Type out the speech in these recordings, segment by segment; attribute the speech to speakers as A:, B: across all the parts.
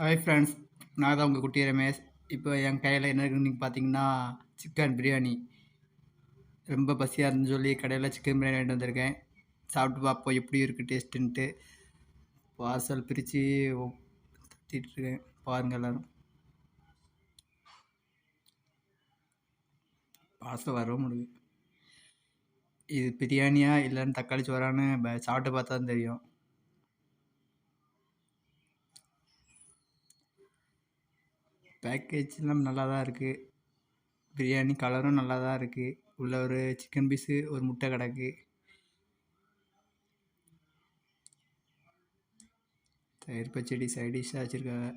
A: Hi friends நான் தான் உங்கள் குட்டி ரமேஷ். இப்போ என் கையில் என்ன இருக்குன்னு பார்த்தீங்கன்னா சிக்கன் பிரியாணி ரொம்ப பசியாக இருந்துன்னு சொல்லி கடையில் சிக்கன் பிரியாணி வாங்கிட்டு வந்திருக்கேன். சாப்பிட்டு பார்ப்போம் எப்படி இருக்குது டேஸ்ட்டுன்ட்டு வாசல் பிரித்து தட்டிகிட்ருக்கேன் பாருங்கள் எல்லோரும். வாசல் வரவும் முடியுது. இது பிரியாணியா இல்லைன்னு தக்காளி சோறான்னு சாப்பிட்டு பார்த்தா தான் தெரியும். பேக்கேஜ்லாம் நல்லா தான் இருக்குது பிரியாணி கலரும் நல்லா தான் இருக்குது உள்ள ஒரு சிக்கன் பீஸு ஒரு முட்டை கிடக்கு தயிர் பச்சடி சைடிஷாக வச்சுருக்காங்க.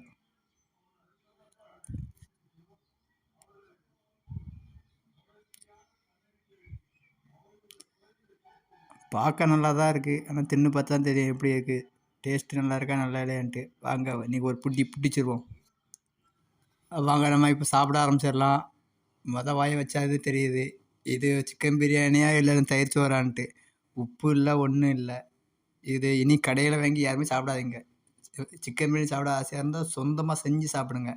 A: பார்க்க நல்லா தான் இருக்குது ஆனால் தின்னு பார்த்தா தெரியும் எப்படி இருக்குது டேஸ்ட்டு நல்லா இருக்கா நல்லா இல்லையான்ட்டு. வாங்க இன்றைக்கி ஒரு புட்டி பிடிச்சிருவோம் வாங்க நம்ம இப்போ சாப்பிட ஆரம்பிச்சிடலாம். மொதல் வாயை வச்சாது தெரியுது. இது சிக்கன் பிரியாணியா இல்லை தயிர் சோறான்ட்டு. உப்பு இல்லை ஒன்றும் இல்லை. இது இனி கடையில் வாங்கி யாருமே சாப்பிடாதீங்க. சிக்கன் பிரியாணி சாப்பிட ஆசையாக இருந்தால் சொந்தமாக செஞ்சு சாப்பிடுங்க.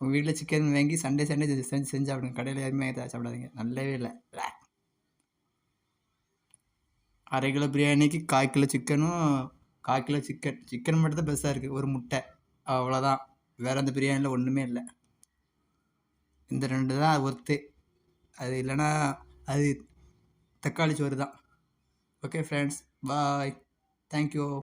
A: உங்கள் வீட்டில் சிக்கன் வாங்கி சண்டே சண்டே செஞ்சு செஞ்சு சாப்பிடுங்க. கடையில் யாருமே சாப்பிடாதீங்க. நல்லவே இல்லை. அரை கிலோ பிரியாணிக்கு கால் கிலோ சிக்கனும் கால் கிலோ சிக்கன் சிக்கன் மட்டும் தான் பெருசாக இருக்குது ஒரு முட்டை. அவ்வளோதான் வேறு அந்த பிரியாணியில் ஒன்றுமே இல்லை. இந்த ரெண்டு தான் ஒர்த்து அது இல்லைன்னா அது தக்காளி சோறு தான். Okay friends bye thank you